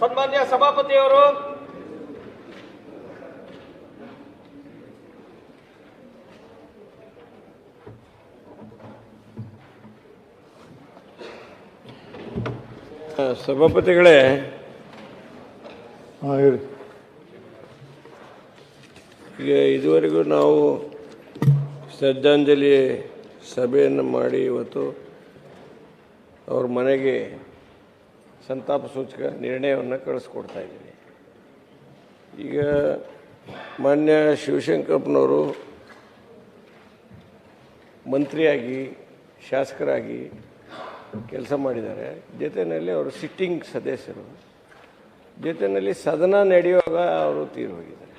ಸನ್ಮಾನ್ಯ ಸಭಾಪತಿಯವರು ಸಭಾಪತಿಗಳೇ ಹಾಂ ಹೇಳಿ. ಈಗ ಇದುವರೆಗೂ ನಾವು ಶ್ರದ್ಧಾಂಜಲಿ ಸಭೆಯನ್ನು ಮಾಡಿ ಇವತ್ತು ಅವ್ರ ಮನೆಗೆ ಸಂತಾಪ ಸೂಚಕ ನಿರ್ಣಯವನ್ನು ಕಳಿಸ್ಕೊಡ್ತಾ ಇದ್ದೀನಿ. ಈಗ ಮಾನ್ಯ ಶಿವಶಂಕರಪ್ಪನವರು ಮಂತ್ರಿಯಾಗಿ, ಶಾಸಕರಾಗಿ ಕೆಲಸ ಮಾಡಿದ್ದಾರೆ. ಜೊತೆಯಲ್ಲಿ ಅವರು ಸಿಟ್ಟಿಂಗ್ ಸದಸ್ಯರು. ಜೊತೆಯಲ್ಲಿ ಸದನ ನಡೆಯುವಾಗ ಅವರು ತೀರು ಹೋಗಿದ್ದಾರೆ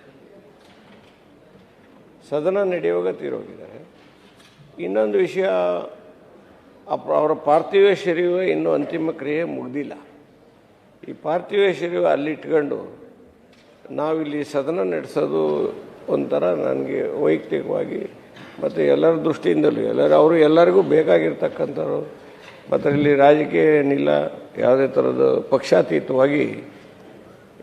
ಸದನ ನಡೆಯುವಾಗ ತೀರು ಹೋಗಿದ್ದಾರೆ ಇನ್ನೊಂದು ವಿಷಯ ಅವರ ಪಾರ್ಥಿವ ಶರೀರ ಇನ್ನೂ ಅಂತಿಮ ಕ್ರಿಯೆ ಮುಗ್ದಿಲ್ಲ. ಈ ಪಾರ್ಥಿವ ಶರೀರ ಅಲ್ಲಿಟ್ಕೊಂಡು ನಾವಿಲ್ಲಿ ಸದನ ನಡೆಸೋದು ಒಂಥರ ನನಗೆ ವೈಯಕ್ತಿಕವಾಗಿ ಮತ್ತು ಎಲ್ಲರ ದೃಷ್ಟಿಯಿಂದಲೂ, ಎಲ್ಲರೂ, ಅವರು ಎಲ್ಲರಿಗೂ ಬೇಕಾಗಿರ್ತಕ್ಕಂಥವ್ರು. ಮತ್ತು ಇಲ್ಲಿ ರಾಜಕೀಯ ಏನಿಲ್ಲ, ಯಾವುದೇ ಥರದ ಪಕ್ಷಾತೀತವಾಗಿ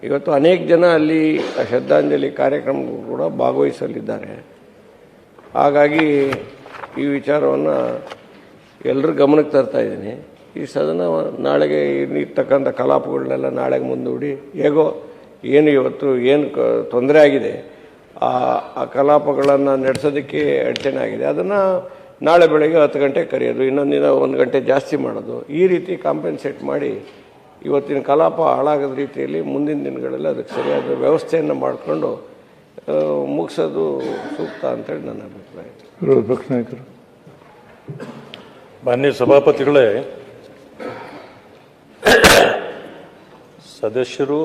ಇವತ್ತು ಅನೇಕ ಜನ ಅಲ್ಲಿ ಶ್ರದ್ಧಾಂಜಲಿ ಕಾರ್ಯಕ್ರಮಕ್ಕೂ ಕೂಡ ಭಾಗವಹಿಸಲಿದ್ದಾರೆ. ಹಾಗಾಗಿ ಈ ವಿಚಾರವನ್ನು ಎಲ್ಲರ ಗಮನಕ್ಕೆ ತರ್ತಾ ಇದ್ದೀನಿ. ಈ ಸದನ ನಾಳೆಗೆ ಇರ್ತಕ್ಕಂಥ ಕಲಾಪಗಳನ್ನೆಲ್ಲ ನಾಳೆಗೆ ಮುಂದೂಡಿ. ಹೇಗೋ ಏನು ಇವತ್ತು ಏನು ಕ ತೊಂದರೆ ಆಗಿದೆ ಆ ಆ ಕಲಾಪಗಳನ್ನು ನಡೆಸೋದಕ್ಕೆ ಅಡಚಣೆ ಆಗಿದೆ. ಅದನ್ನು ನಾಳೆ ಬೆಳಗ್ಗೆ ಹತ್ತು ಗಂಟೆಗೆ ಕರೆಯೋದು ಇನ್ನೊಂದು ದಿನ ಒಂದು ಗಂಟೆ ಜಾಸ್ತಿ ಮಾಡೋದು. ಈ ರೀತಿ ಕಾಂಪೆನ್ಸೇಟ್ ಮಾಡಿ ಇವತ್ತಿನ ಕಲಾಪ ಹಾಳಾಗದ ರೀತಿಯಲ್ಲಿ ಮುಂದಿನ ದಿನಗಳಲ್ಲಿ ಅದಕ್ಕೆ ಸರಿಯಾದ ವ್ಯವಸ್ಥೆಯನ್ನು ಮಾಡಿಕೊಂಡು ಮುಗಿಸೋದು ಸೂಕ್ತ ಅಂತೇಳಿ ನನ್ನ ಅಭಿಪ್ರಾಯ. ವಿರೋಧ ಪಕ್ಷ ನಾಯಕರು. ಮಾನ್ಯ ಸಭಾಪತಿಗಳೇ ಸದಸ್ಯರು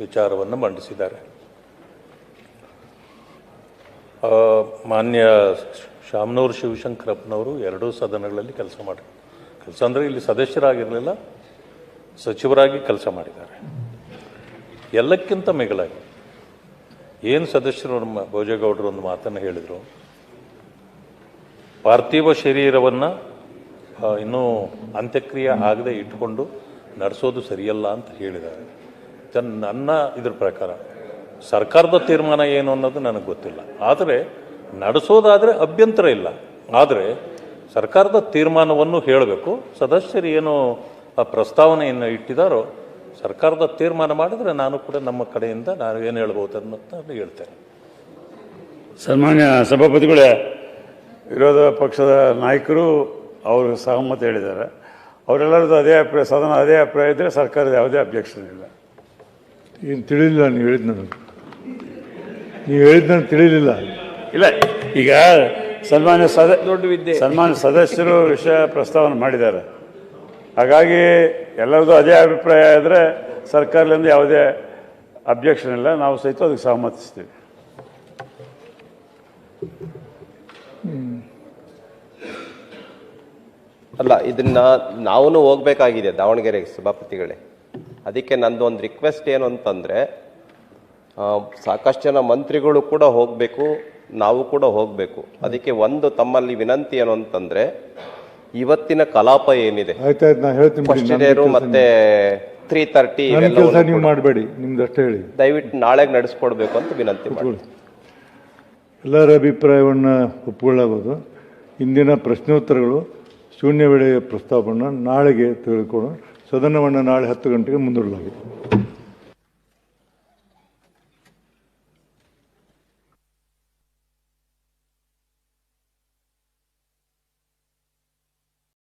ವಿಚಾರವನ್ನು ಮಂಡಿಸಿದ್ದಾರೆ. ಮಾನ್ಯ ಶಾಮನೂರು ಶಿವಶಂಕರಪ್ಪನವರು ಎರಡೂ ಸದನಗಳಲ್ಲಿ ಕೆಲಸ ಮಾಡಿ, ಕೆಲಸ ಅಂದರೆ ಇಲ್ಲಿ ಸದಸ್ಯರಾಗಿರಲಿಲ್ಲ, ಸಚಿವರಾಗಿ ಕೆಲಸ ಮಾಡಿದ್ದಾರೆ. ಎಲ್ಲಕ್ಕಿಂತ ಮಿಗಿಲಾಗಿ ಏನು ಸದಸ್ಯರು ನಮ್ಮ ಭೋಜೇಗೌಡರು ಒಂದು ಮಾತನ್ನು ಹೇಳಿದರು, ಪಾರ್ಥಿವ ಶರೀರವನ್ನು ಇನ್ನೂ ಅಂತ್ಯಕ್ರಿಯೆ ಆಗದೆ ಇಟ್ಕೊಂಡು ನಡೆಸೋದು ಸರಿಯಲ್ಲ ಅಂತ ಹೇಳಿದ್ದಾರೆ. ಜನ್ ನನ್ನ ಇದ್ರ ಪ್ರಕಾರ ಸರ್ಕಾರದ ತೀರ್ಮಾನ ಏನು ಅನ್ನೋದು ನನಗೆ ಗೊತ್ತಿಲ್ಲ. ಆದರೆ ನಡೆಸೋದಾದರೆ ಅಭ್ಯಂತರ ಇಲ್ಲ. ಆದರೆ ಸರ್ಕಾರದ ತೀರ್ಮಾನವನ್ನು ಹೇಳಬೇಕು. ಸದಸ್ಯರು ಏನು ಆ ಪ್ರಸ್ತಾವನೆಯನ್ನು ಇಟ್ಟಿದ್ದಾರೋ ಸರ್ಕಾರದ ತೀರ್ಮಾನ ಮಾಡಿದರೆ ನಾನು ಕೂಡ ನಮ್ಮ ಕಡೆಯಿಂದ ನಾನು ಏನು ಹೇಳ್ಬೋದು ಅನ್ನೋದನ್ನ ಹೇಳ್ತೇನೆ. ಸನ್ಮಾನ್ಯ ಸಭಾಪತಿಗಳೇ, ವಿರೋಧ ಪಕ್ಷದ ನಾಯಕರು ಅವರು ಸಹಮತ ಹೇಳಿದ್ದಾರೆ. ಅವರೆಲ್ಲರದ್ದು ಅದೇ ಅಭಿಪ್ರಾಯ ಸದನ ಅದೇ ಅಭಿಪ್ರಾಯ ಇದ್ದರೆ ಸರ್ಕಾರದ ಯಾವುದೇ ಅಬ್ಜೆಕ್ಷನ್ ಇಲ್ಲ. ಏನು ತಿಳಿಲಿಲ್ಲ ನೀವು ಹೇಳಿದ್ ನನಗೆ ನೀವು ಹೇಳಿದ ನನಗೆ ತಿಳಿಲಿಲ್ಲ. ಇಲ್ಲ ಈಗ ಸನ್ಮಾನ್ಯ ಸದ ದೊಡ್ಡ ವಿದ್ಯೆ. ಸನ್ಮಾನ್ಯ ಸದಸ್ಯರು ವಿಷಯ ಪ್ರಸ್ತಾವನೆ ಮಾಡಿದ್ದಾರೆ. ಹಾಗಾಗಿ ಎಲ್ಲರದ್ದು ಅದೇ ಅಭಿಪ್ರಾಯ ಆದರೆ ಸರ್ಕಾರದಿಂದ ಯಾವುದೇ ಅಬ್ಜೆಕ್ಷನ್ ಇಲ್ಲ. ನಾವು ಸಹಿತ ಅದಕ್ಕೆ ಸಹಮತಿಸ್ತೀವಿ. ಅಲ್ಲ ಇದನ್ನ ನಾವು ಹೋಗ್ಬೇಕಾಗಿದೆ ದಾವಣಗೆರೆಗೆ ಸಭಾಪತಿಗಳೇ. ಅದಕ್ಕೆ ನಂದು ಒಂದು ರಿಕ್ವೆಸ್ಟ್ ಏನು ಅಂತಂದ್ರೆ ಸಾಕಷ್ಟು ಜನ ಮಂತ್ರಿಗಳು ಕೂಡ ಹೋಗಬೇಕು ನಾವು ಕೂಡ ಹೋಗಬೇಕು. ಅದಕ್ಕೆ ಒಂದು ತಮ್ಮಲ್ಲಿ ವಿನಂತಿ ಏನು ಅಂತಂದ್ರೆ ಇವತ್ತಿನ ಕಲಾಪ ಏನಿದೆ? ಮತ್ತೆ ತ್ರೀ ತರ್ಟಿ ಮಾಡಬೇಡಿ ನಿಮ್ದು ಅಷ್ಟೇ ಹೇಳಿ. ದಯವಿಟ್ಟು ನಾಳೆಗೆ ನಡೆಸ್ಕೊಡ್ಬೇಕು ಅಂತ ವಿನಂತಿ ಮಾಡಿ ಎಲ್ಲರ ಅಭಿಪ್ರಾಯವನ್ನು ಒಪ್ಪಿಕೊಳ್ಳಬಹುದು ಇಂದಿನ ಪ್ರಶ್ನೋತ್ತರಗಳು ಶೂನ್ಯ ವೇಳೆಯ ಪ್ರಸ್ತಾಪವನ್ನು ನಾಳೆಗೆ ತೆಗೆದುಕೊಂಡು ಸದನವನ್ನು ನಾಳೆ ಹತ್ತು ಗಂಟೆಗೆ ಮುಂದೂಡಲಾಗಿದೆ.